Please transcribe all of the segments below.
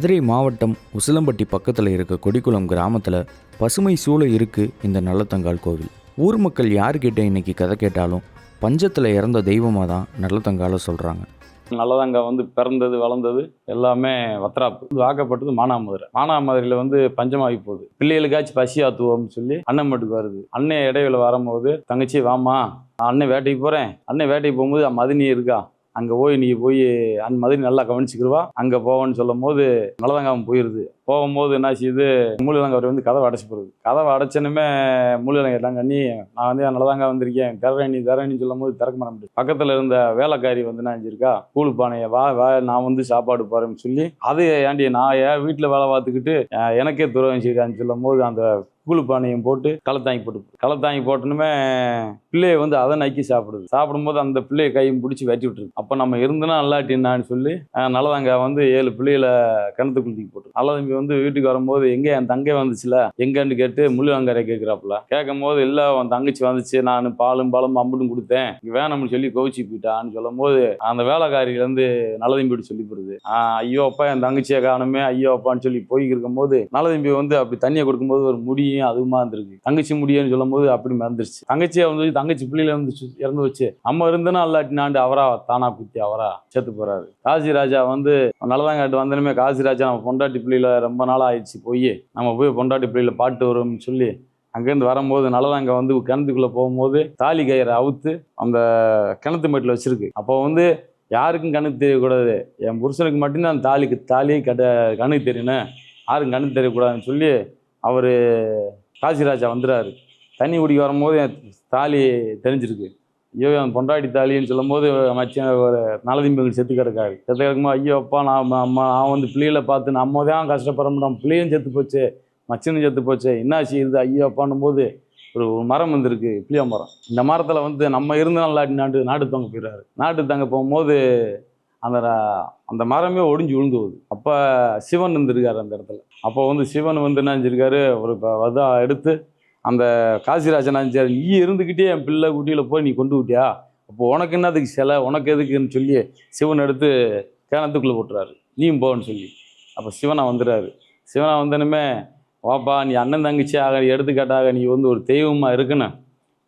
மதுரை மாவட்டம் உசிலம்பட்டி பக்கத்தில் இருக்க கொடிக்குளம் கிராமத்தில் பசுமை சூழ இருக்கு இந்த நல்லத்தங்கால் கோவில். ஊர் மக்கள் யார்கிட்ட இன்னைக்கு கதை கேட்டாலும் பஞ்சத்தில் இறந்த தெய்வமாக தான் நல்லத்தங்கால சொல்கிறாங்க நல்லதாங்க வந்து பிறந்தது வளர்ந்தது எல்லாமே வத்ராப்பு வாக்கப்பட்டது மானாமதுரை. மானாமதுரையில் வந்து பஞ்சமாகி போகுது. பிள்ளைகளுக்காச்சும் பசி ஆத்துவோம்னு சொல்லி அண்ணன் மட்டுக்கு வருது. அண்ணன் இடையில வரும்போது தங்கச்சி வாமா அண்ணன் வேட்டைக்கு போகிறேன் அண்ணன் வேட்டைக்கு போகும்போது மதினி இருக்கா? அங்கே போய் நீ போய் அந்த மாதிரி நல்லா கவனிச்சுக்கிடுவா. அங்கே போவேன்னு சொல்லும் போது நல்லதாங்காம போயிடுது போகும்போது என்ன செய்யுது மூலிலங்கவர் வந்து கதவை அடைச்சி போடுது. கதவை அடைச்சனுமே மூலிகை கேட்டாங்க நான் வந்து நல்லதாங்க வந்திருக்கேன். தரணி நீ சொல்லும் போது திறக்க மாட்ட முடியும் பக்கத்தில் இருந்த வேலைக்காரி வந்து என்ன செஞ்சிருக்கா? கூழு பானையை வா வா நான் வந்து சாப்பாடு போகிறேன்னு சொல்லி அது ஏண்டி நான் ஏன் வீட்டில் வேலை பார்த்துக்கிட்டு எனக்கே துறவம் செய்யான்னு சொல்லும் போது அந்த கூழு பானையும் போட்டு களத்தாங்கி போட்டு களத்தாங்கி போட்டனுமே பிள்ளைய வந்து அதை நக்கி சாப்பிடுது. சாப்பிடும்போது அந்த பிள்ளையை கையும் பிடிச்சி வெட்டி விட்டுருது. அப்போ நம்ம இருந்தனா நல்லாட்டின்னான்னு சொல்லி நல்லதாங்க வந்து ஏழு பிள்ளைகளை கிணத்து தூக்கி போட்டு நல்லதம்பி வந்து வீட்டுக்கு வரும்போது எங்க என் தங்கை வந்துச்சுல? எங்கன்னு கேட்டு முள்ளுவங்கரை கேட்குறாப்புல கேட்கும் போது இல்லை உன் தங்கச்சி வந்துச்சு. நான் பாலும் பாலும் அம்புட்டும் கொடுத்தேன். வேணும்னு சொல்லி கோவிச்சு போயிட்டான்னு சொல்லும் போது அந்த வேலைக்காரியில இருந்து நல்லதம்பி சொல்லி போடுது ஐயோ அப்பா என் தங்கச்சியை காணுமே. ஐயோ அப்பான்னு சொல்லி போய்க்கிருக்கும் போது நல்லதம்பி வந்து அப்படி தண்ணியை கொடுக்கும்போது ஒரு முடியும் அதுவுமா இருந்திருக்கு. தங்கச்சி முடியும்னு சொல்லும் போது அப்படி மறந்துருச்சு. தங்கச்சியை வந்து தங்கச்சி பிள்ளையில வந்து இறந்து வச்சு நம்ம இருந்தனா இல்லாட்டினாண்டு அவரா? தானா குத்தி அவரா? செத்து போறாரு. காசி ராஜா வந்து நல்லதாங்காட்டு வந்தனுமே. காசி ராஜா நம்ம பொண்டாட்டி பிள்ளையில ரொம்ப நாள் ஆயிடுச்சு போய் நம்ம போய் பொண்டாட்டி பிள்ளையில பாட்டு வரும்னு சொல்லி அங்கேருந்து வரும்போது நல்லதாங்க வந்து கிணத்துக்குள்ளே போகும்போது தாலி கயிறை அவுத்து அந்த கிணத்து மேட்டில் வச்சுருக்கு. அப்போ வந்து யாருக்கும் கணக்கு தெரியக்கூடாது. என் புருஷனுக்கு மட்டும்தான் தாலிக்கு தாலி கட்ட கணக்கு தெரியணும். யாருக்கும் கணக்கு தெரியக்கூடாதுன்னு சொல்லி அவர் காசிராஜா வந்துடுறாரு தண்ணி குடிக்க வரும்போது என் தாலி தெரிஞ்சிருக்கு ஐயோ என் பொண்டாட்டி தாலின்னு சொல்லும்போது மச்சன் ஒரு நலதிம்பங்கள் செத்து கிடக்காரு செத்து கிடக்கும்போது ஐயோ அப்பா நான் அம்மா நான் வந்து பிள்ளைகளை பார்த்து நம்ம தான் கஷ்டப்படுற முடியும் பிள்ளையும் செத்து போச்சு மச்சனும் செத்து போச்சு. என்ன செய்யுது? ஐயோ அப்பான்னும் போது ஒரு மரம் வந்திருக்கு புளிய மரம். இந்த மரத்தில் வந்து நம்ம இருந்து நாட்டு நாட்டு நாட்டு தங்க போயிடுறாரு. நாட்டு தங்க போகும்போது அந்த அந்த மரமே ஒடிஞ்சு விழுந்து போகுது அப்போ சிவன் இருந்திருக்காரு அந்த இடத்துல. அப்போ வந்து சிவன் வந்து என்ன செஞ்சிருக்காரு? ஒரு இப்போ வதா எடுத்து அந்த காசிராஜன் நீ இருந்துக்கிட்டே என் பிள்ளை குட்டியில் போய் நீ கொண்டு விட்டியா? அப்போ உனக்கு என்னதுக்கு சிலை? உனக்கு எதுக்குன்னு சொல்லி சிவன் எடுத்து கிணத்துக்குள்ளே போட்டுறாரு. நீயும் போன்னு சொல்லி. அப்போ சிவனை வந்துடுறாரு சிவனை வந்தனுமே வாப்பா நீ அண்ணன் தங்கச்சியாக எடுத்துக்காட்டாக நீ வந்து ஒரு தெய்வமாக இருக்கணும்.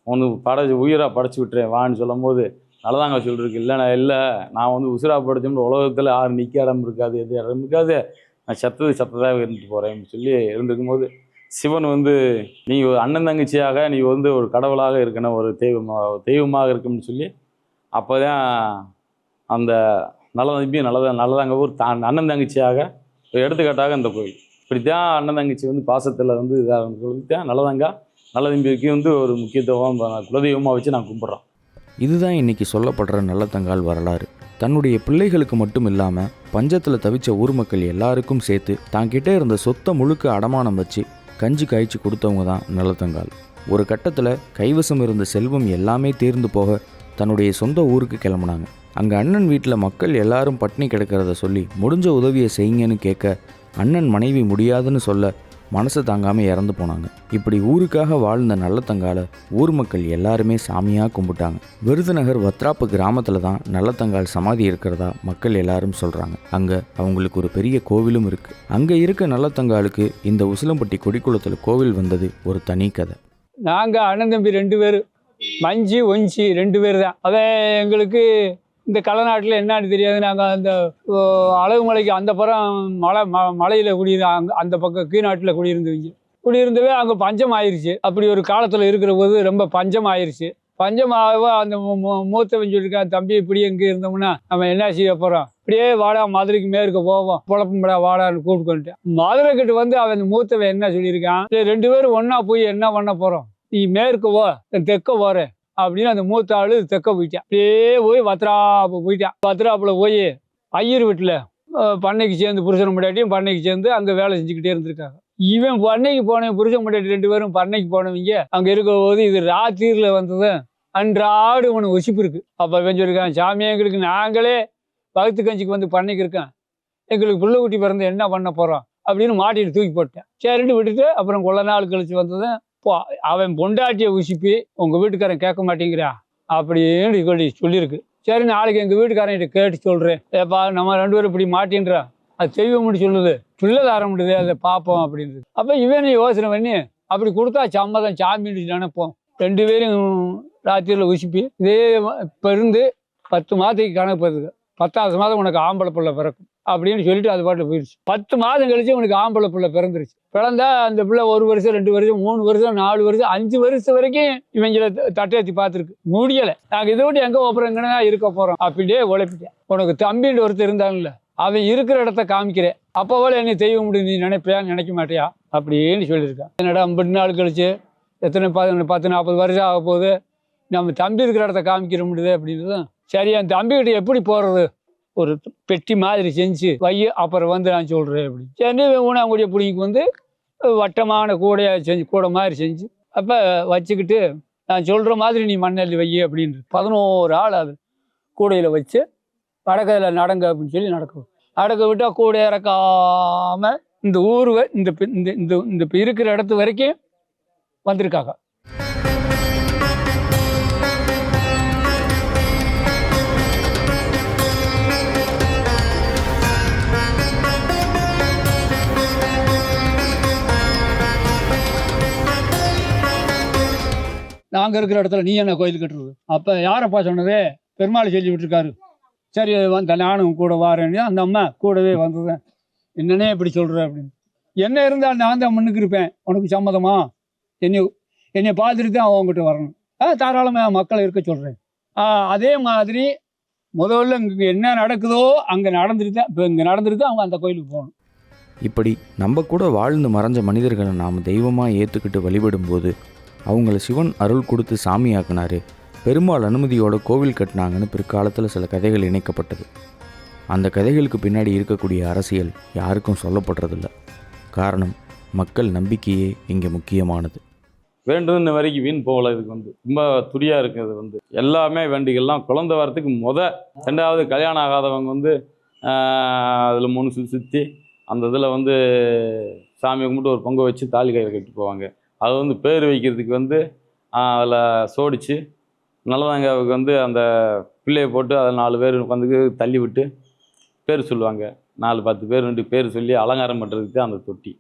ஒன்று படைச்சி உயிராக படைச்சி விட்டுறேன் வான்னு சொல்லும் போது நல்லதாங்க சொல்லிருக்கு இல்லை நான் இல்லை. நான் வந்து உசுரா படைச்சோம்னு உலகத்தில் யாரும் நிற்க இடம் இருக்காது எது இடம் இருக்காது. நான் செத்தது செத்ததாக இருந்துட்டு போகிறேன்னு சொல்லி இருந்திருக்கும் போது சிவன் வந்து நீ ஒரு அண்ணன் தங்கச்சியாக நீ வந்து ஒரு கடவுளாக இருக்கணும் ஒரு தெய்வமாக தெய்வமாக இருக்கும்னு சொல்லி அப்போ தான் அந்த நல்லதம்பி நல்லதா நல்லதாங்க ஊர் தான் அண்ணன் தங்கச்சியாக ஒரு எடுத்துக்காட்டாக அந்த கோயில். இப்படித்தான் அண்ணன் தங்கச்சி வந்து பாசத்தில் வந்து இதாக சொல்லித்தான் நல்லதாங்க. நல்லதம்பிக்கு வந்து ஒரு முக்கியத்துவம் குலதெய்வமாக வச்சு நான் கும்பிட்றோம். இதுதான் இன்னைக்கு சொல்லப்படுற நல்லத்தங்கால் வரலாறு. தன்னுடைய பிள்ளைகளுக்கு மட்டும் இல்லாமல் பஞ்சத்தில் தவிச்ச ஊர் மக்கள் எல்லாருக்கும் சேர்த்து தாங்கிட்ட இருந்த சொத்தை முழுக்க அடமானம் வச்சு கஞ்சி காய்ச்சி கொடுத்தவங்க தான் நல்லத்தங்கால் ஒரு கட்டத்தில் கைவசம் இருந்த செல்வம் எல்லாமே தீர்ந்து போக தன்னுடைய சொந்த ஊருக்கு கிளம்புனாங்க. அங்கே அண்ணன் வீட்டில் மக்கள் எல்லாரும் பட்டினி கிடக்கிறத சொல்லி முடிஞ்ச உதவியை செய்யுங்கன்னு கேட்க அண்ணன் மனைவி முடியாதுன்னு சொல்ல மனசு தாங்காமல் இறந்து போனாங்க. இப்படி ஊருக்காக வாழ்ந்த நல்லத்தங்கால ஊர் மக்கள் எல்லாருமே சாமியாக கும்பிட்டாங்க. விருதுநகர் வத்ராப்பு கிராமத்தில் தான் நல்லத்தங்கால் சமாதி இருக்கிறதா மக்கள் எல்லாரும் சொல்கிறாங்க அங்கே அவங்களுக்கு ஒரு பெரிய கோவிலும் இருக்குது அங்கே இருக்க நல்லத்தங்காலுக்கு இந்த உசிலம்பட்டி கொடிக்குளத்தில் கோவில் வந்தது ஒரு தனி கதை. நாங்கள் அண்ணன் தம்பி ரெண்டு பேர். மஞ்சி ஒஞ்சி ரெண்டு பேர் தான். அதை எங்களுக்கு இந்த கலநாட்டில் என்னன்னு தெரியாது. நாங்கள் அந்த ஓ, அழகு மலைக்கு அந்த புறம் மலை ம மலையில் குடியிரு அங்கே அந்த பக்கம் கீழ்நாட்டில் குடியிருந்தவங்க. குடியிருந்தவே அங்கே பஞ்சம் ஆயிடுச்சு அப்படி ஒரு காலத்தில் இருக்கிற போது ரொம்ப பஞ்சம் ஆயிடுச்சு பஞ்சம் அந்த மூத்தவன் சொல்லியிருக்கான் தம்பி இப்படி எங்கே இருந்தோம்னா நம்ம என்ன செய்ய போகிறோம் இப்படியே வாடா மதுரைக்கு மேற்கு போவோம். குழப்பம்டா வாடான்னு கூப்பிட்டு மதுரை கிட்ட வந்து அவன் மூத்தவன் என்ன சொல்லியிருக்கான்? "சரி, ரெண்டு பேரும் ஒன்றா போய் என்ன பண்ண போகிறோம் நீ மேற்கு போ தெற்க போகிறேன் அப்படின்னு அந்த மூத்த ஆள் தெக்க போயிட்டான் அப்படியே போய் வத்ராப்பு போயிட்டான் வத்ராப்பில் போய் ஐயர் வீட்டில் பண்ணைக்கு சேர்ந்து புருஷன் முன்னாடியும் பண்ணைக்கு சேர்ந்து அங்கே வேலை செஞ்சுக்கிட்டே இருந்திருக்காங்க. இவன் பண்ணைக்கு போனவன் புருஷன் முன்னாடி ரெண்டு பேரும் பண்ணைக்கு போனவங்க. அங்கே இருக்கிற போது இது ராத்திரியில் வந்ததும் அன்றாடு உனக்கு ஒசிப்பு இருக்குது அப்போ இவன் சொல்லியிருக்கான் சாமி எங்களுக்கு நாங்களே பகுத்து கஞ்சிக்கு வந்து பண்ணைக்கு இருக்கேன். எங்களுக்கு புள்ள குட்டி பிறந்து என்ன பண்ண போகிறோம் அப்படின்னு மாட்டிட்டு தூக்கி போட்டேன். சரின்னு விட்டுட்டு அப்புறம் கொள்ள நாள் கழிச்சு வந்ததும் போ அவன் பொண்டாட்டியை உசிப்பி உங்கள் வீட்டுக்காரன் கேட்க மாட்டேங்கிறா? அப்படின்னு சொல்லி சொல்லியிருக்கு சரி நாளைக்கு எங்கள் வீட்டுக்காரன்கிட்ட கேட்டு சொல்கிறேன் ஏப்பா நம்ம ரெண்டு பேரும் இப்படி மாட்டின்றா? அது செய்வோம்னு சொல்லுது. பிள்ளை தர முடியுது அதை பார்ப்போம் அப்படின்றது அப்போ இவனு யோசனை பண்ணி அப்படி கொடுத்தா சம்மதம் சாமின்னு நினைப்போம் ரெண்டு பேரும் ராத்திரியில் உசுப்பி இதே இப்போ இருந்து பத்து மாதத்துக்கு கணக்கு பார்த்துக்க பத்தாவது மாதம் உனக்கு ஆம்பளை பிள்ளை பிறக்கும். அப்படின்னு சொல்லிட்டு அது பாட்டு போயிடுச்சு பத்து மாதம் கழிச்சு உனக்கு ஆம்பளை பிள்ளை பிறந்துருச்சு. பிறந்தா அந்த பிள்ளை ஒரு வருஷம் ரெண்டு வருஷம் மூணு வருஷம் நாலு வருஷம் அஞ்சு வருஷம் வரைக்கும் இவங்களை தட்டையத்தி பார்த்துருக்கு. முடியலை. நாங்கள் இதை விட்டு எங்கே ஓப்புறங்கன்னா இருக்க போகிறோம் அப்படியே உழைப்பிட்டேன். உனக்கு தம்பின்னு ஒருத்தர் இருந்தாங்கல்ல அவன் இருக்கிற இடத்த காமிக்கிறேன். அப்போவால என்னை தெய்வ முடியும் நீ நினைப்பியா நினைக்க மாட்டியா? அப்படின்னு சொல்லியிருக்கான் என்னடா ஐம்பது நாள் கழிச்சு எத்தனை பத்து பத்து நாற்பது வருஷம் ஆக போகுது நம்ம தம்பி இருக்கிற இடத்த காமிக்கிற முடியுது அப்படின்றது சரி என் தம்பிக்கிட்ட எப்படி போகிறது ஒரு பெட்டி மாதிரி செஞ்சு வை அப்புறம் வந்து நான் சொல்கிறேன் அப்படி. சரி ஊனாங்குடிய பிடிங்கிக்கு வந்து வட்டமான கூடையாக செஞ்சு கூடை மாதிரி செஞ்சு அப்போ வச்சுக்கிட்டு நான் சொல்கிற மாதிரி நீ மண்ணள்ளி வை அப்படின்றது பதினோரு ஆள் அது கூடையில் வச்சு வடக்கதில் நடங்க அப்படின்னு சொல்லி நடக்கும் நடக்க விட்டால் கூட இறக்காமல் இந்த ஊர் இந்த பி- இந்த இந்த இந்த இருக்கிற இடத்து வரைக்கும் வந்திருக்காங்க. நாங்கள் இருக்கிற இடத்துல நீ என்ன கோயில் கட்டுறது? அப்போ யாரப்பா சொன்னது? பெருமாள் சொல்லி விட்டுருக்காரு. சரி வந்த நானும் கூட வாரேன்னு. அந்த அம்மா கூடவே வந்ததேன் என்னன்னே இப்படி சொல்கிற அப்படின்னு. என்ன இருந்தால் நான் தான் முன்னுக்கு இருப்பேன். உனக்கு சம்மதமா? என்னை என்னை பார்த்துட்டு தான் அவங்ககிட்ட வரணும். ஆ தாராளமாக மக்களை இருக்க சொல்கிறேன் அதே மாதிரி முதல்ல இங்கே என்ன நடக்குதோ அங்கே நடந்துட்டு தான் இப்போ இங்கே நடந்துட்டு தான் அவங்க அந்த கோயிலுக்கு போகணும். இப்படி நம்ம கூட வாழ்ந்து மறைஞ்ச மனிதர்களை நாம் தெய்வமாக ஏற்றுக்கிட்டு வழிபடும்போது அவங்கள சிவன் அருள் கொடுத்து சாமியாக்குனாரு. பெருமாள் அனுமதியோட கோவில் கட்டினாங்கன்னு பிற்காலத்தில் சில கதைகள் இணைக்கப்பட்டது. அந்த கதைகளுக்கு பின்னாடி இருக்கக்கூடிய அரசியல் யாருக்கும் சொல்லப்படுறதில்ல. காரணம் மக்கள் நம்பிக்கையே இங்கே முக்கியமானது. வேண்டும் இன்ன வரைக்கும் வீண் போகல இதுக்கு வந்து. ரொம்ப துடியாக இருக்கு அது வந்து. எல்லாமே வேண்டிகள்லாம் குழந்தை வரத்துக்கு முத ரெண்டாவது கல்யாணம் ஆகாதவங்க வந்து அதில் மூணு சுற்றி சுற்றி அந்த இதில் வந்து சாமி கும்பிட்டு ஒரு பொங்கல் வச்சு தாலி கயிறு கட்டி போவாங்க. அது வந்து பேர் வைக்கிறதுக்கு வந்து அதில் சோடிச்சு நல்லதாங்காவுக்கு வந்து அந்த பிள்ளையை போட்டு அதில் நாலு பேர் உட்காந்து தள்ளி விட்டு பேர் சொல்லுவாங்க. நாலு பத்து பேர் ரெண்டு பேர் சொல்லி அலங்காரம் பண்ணுறதுக்கு அந்த தொட்டி.